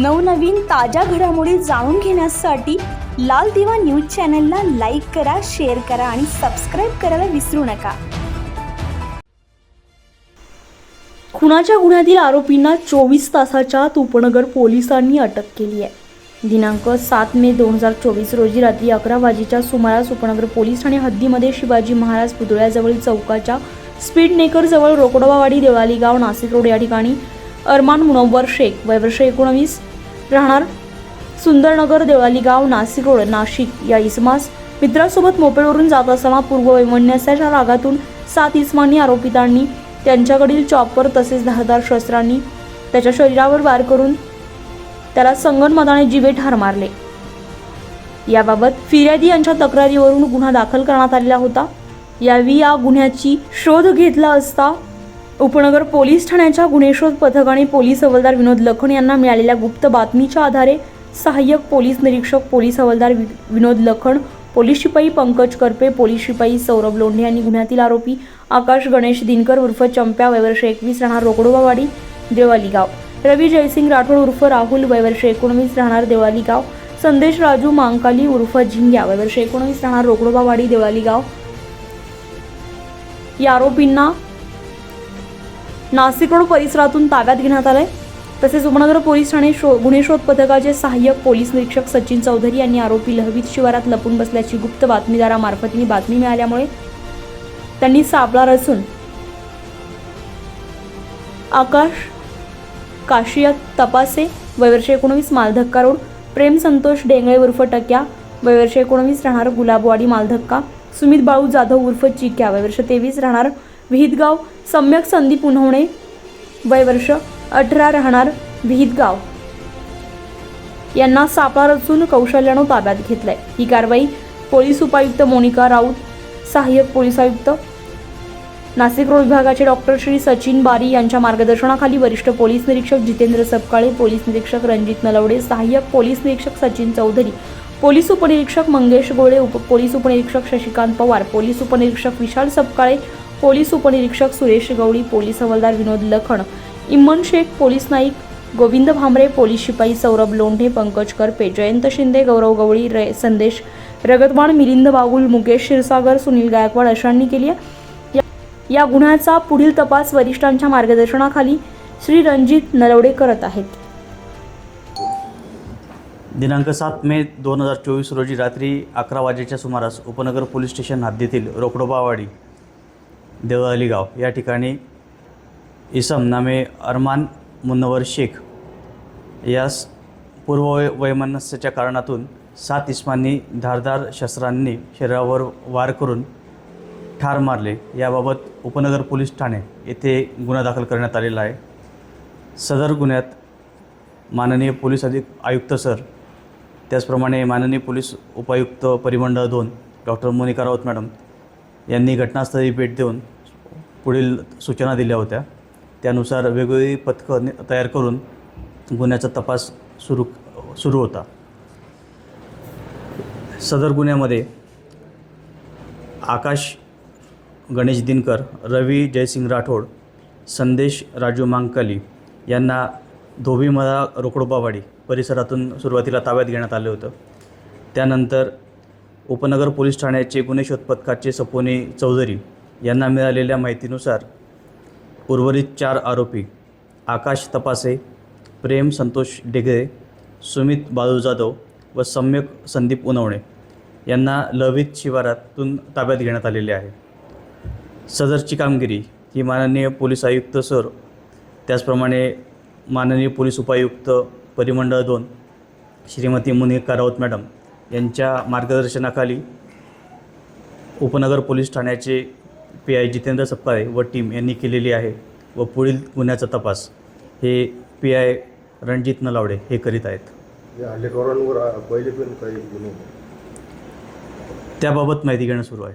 नवनवीन ताज्या घडामोडी जाणून घेण्यासाठी लाल दिवा न्यूज चॅनलला लाईक करा शेअर करा आणि सबस्क्राईब करायला विसरू नका. खुनाच्या गुन्ह्यातील आरोपींना चोवीस तासाच्या उपनगर पोलिसांनी अटक केली आहे. दिनांक सात मे दोन हजार चोवीस रोजी रात्री अकरा वाजेच्या सुमारास उपनगर पोलीस ठाणे हद्दीमध्ये शिवाजी महाराज पुतळ्याजवळील चौकाच्या स्पीड नेकरजवळ देवळाली गाव नाशिक रोड या ठिकाणी अरमान मुनव्वर शेख वयवर्ष एकोणवीस राहणार? सुंदरनगर देवळाली गाव नाशिक रोड नाशिक या इसमास मित्रासोबत मोपेडवरून जात असताना पूर्व रागातून सात इसमांनी आरोपितांनी त्यांच्याकडील चॉपर तसेच धारदार शस्त्रांनी त्याच्या शरीरावर वार करून त्याला संगनमताने जीवे ठार मारले. याबाबत फिर्यादी यांच्या तक्रारीवरून गुन्हा दाखल करण्यात आलेला होता. यावेळी या गुन्ह्याची शोध घेतला असता उपनगर पोलीस ठाण्याच्या गुन्हेशोध पथक आणि पोलीस हवालदार विनोद लखन यांना मिळालेल्या गुप्त बातमीच्या आधारे सहाय्यक पोलीस निरीक्षक पोलीस हवालदार विनोद लखन पोलीस शिपाई पंकज करपे पोलीस शिपाई सौरभ लोंढे यांनी गुन्ह्यातील आरोपी आकाश गणेश दिनकर उर्फ चंप्या वयवर्ष एकवीस राहणार रोकडोबावाडी देवाली गाव. रवी जयसिंग राठोड उर्फ राहुल वयवर्ष एकोणवीस राहणार देवाली गाव. संदेश राजू मांकाली उर्फ झिंग्या वयवर्ष एकोणवीस राहणार रोकडोबावाडी देवाली गाव. या आरोपींना नाशिक रोड परिसरातून ताब्यात घेण्यात आलंय. तसेच उपनगर पोलीस ठाणे शो गुन्हे शोध पथकाचे सहाय्यक पोलीस निरीक्षक सचिन चौधरी यांनी आरोपी लहवीत शिवारात लपून बसल्याची गुप्त बातमीदारामार्फतीने बातमी मिळाल्यामुळे त्यांनी सापळा रचून आकाश काशिया तपासे वयवर्षे एकोणवीस मालधक्का रोड प्रेम संतोष डेंगळे उर्फ टक्या वयवर्षे एकोणवीस राहणार गुलाबवाडी मालधक्का सुमित बाळू जाधव उर्फ चिक्या वयवर्ष तेवीस राहणार विहितगाव सम्यक संदीप उन्हवणे वयवर्ष अठरा राहणार विहितगाव यांना सापळा रचून कौशल्यानं ताब्यात घेतलाय. ही कारवाई पोलीस उपायुक्त मोनिका राऊत सहाय्यक पोलीस आयुक्त नाशिक रोड विभागाचे डॉक्टर श्री सचिन बारी यांच्या मार्गदर्शनाखाली वरिष्ठ पोलीस निरीक्षक जितेंद्र सपकाळे पोलीस निरीक्षक रणजित नलवडे सहाय्यक पोलीस निरीक्षक सचिन चौधरी पोलीस उपनिरीक्षक मंगेश गोळे उप पोलीस उपनिरीक्षक शशिकांत पवार पोलीस उपनिरीक्षक विशाल सपकाळे पोलीस उपनिरीक्षक सुरेश गवळी पोलीस हवालदार विनोद लखण इम्मन शेख पोलीस नाईक गोविंद भांबरे पोलीस शिपाई सौरभ लोंढे पंकज करपे जयंत शिंदे गौरव गवळी रे संदेश रगतवाण मिलिंद बागुल मुकेश क्षीरसागर सुनील गायकवाड अशांनी केली आहे. या- गुन्ह्याचा पुढील तपास वरिष्ठांच्या मार्गदर्शनाखाली श्री रणजित नलवडे करत आहेत. दिनांक सात मे दोन हजार चोवीस रोजी रात्री अकरा वाजेच्या सुमारास उपनगर पोलीस स्टेशन हद्दीतील रोकडोबावाडी देवळाली गाव या ठिकाणी इसम नामे अरमान मुन्नवर शेख यास पूर्व वैमनस्याच्या कारणातून सात इस्मांनी धारदार शस्त्रांनी शरीरावर वार करून ठार मारले. याबाबत उपनगर पोलीस ठाणे येथे गुन्हा दाखल करण्यात आलेला आहे. सदर गुन्ह्यात माननीय पोलीस अधिक आयुक्त सर त्याचप्रमाणे माननीय पोलीस उपायुक्त परिमंडळ दोन डॉक्टर मोनिका राऊत मॅडम यांनी घटनास्थळी भेट देऊन पुढील सूचना दिल्या होत्या. त्यानुसार वेगवेगळी पथकं तयार करून गुन्ह्याचा तपास सुरू सुरू होता. सदर गुन्ह्यामध्ये आकाश गणेश दिनकर रवी जयसिंग राठोड संदेश राजू मांकाली यांना धोबीमळा रोकडोबावाडी परिसरातून सुरुवातीला ताब्यात घेण्यात आलं होतं. त्यानंतर उपनगर पोलीस ठाण्याचे गुन्हे शोध पथकाचे सपोने चौधरी यांना मिळालेल्या माहितीनुसार उर्वरित चार आरोपी आकाश तपासे प्रेम संतोष डेगरे सुमित बाळू जाधव व सम्यक संदीप उनवणे यांना लवित शिवारातून ताब्यात घेण्यात आलेले आहे. सदरची कामगिरी ही माननीय पोलीस आयुक्त सर त्याचप्रमाणे माननीय पोलीस उपायुक्त परिमंडळ दोन श्रीमती मुनिका राऊत मॅडम यांच्या मार्गदर्शनाखाली उपनगर पोलीस ठाण्याचे पी आय जितेंद्र सप्पाळे व टीम यांनी केलेली आहे व पुढील गुन्ह्याचा तपास हे पी आय रणजित नलावडे हे करीत आहेत या हल्लेखोरांवर अ, पहिले पण काही गुन्हे. त्याबाबत माहिती घेणं सुरू आहे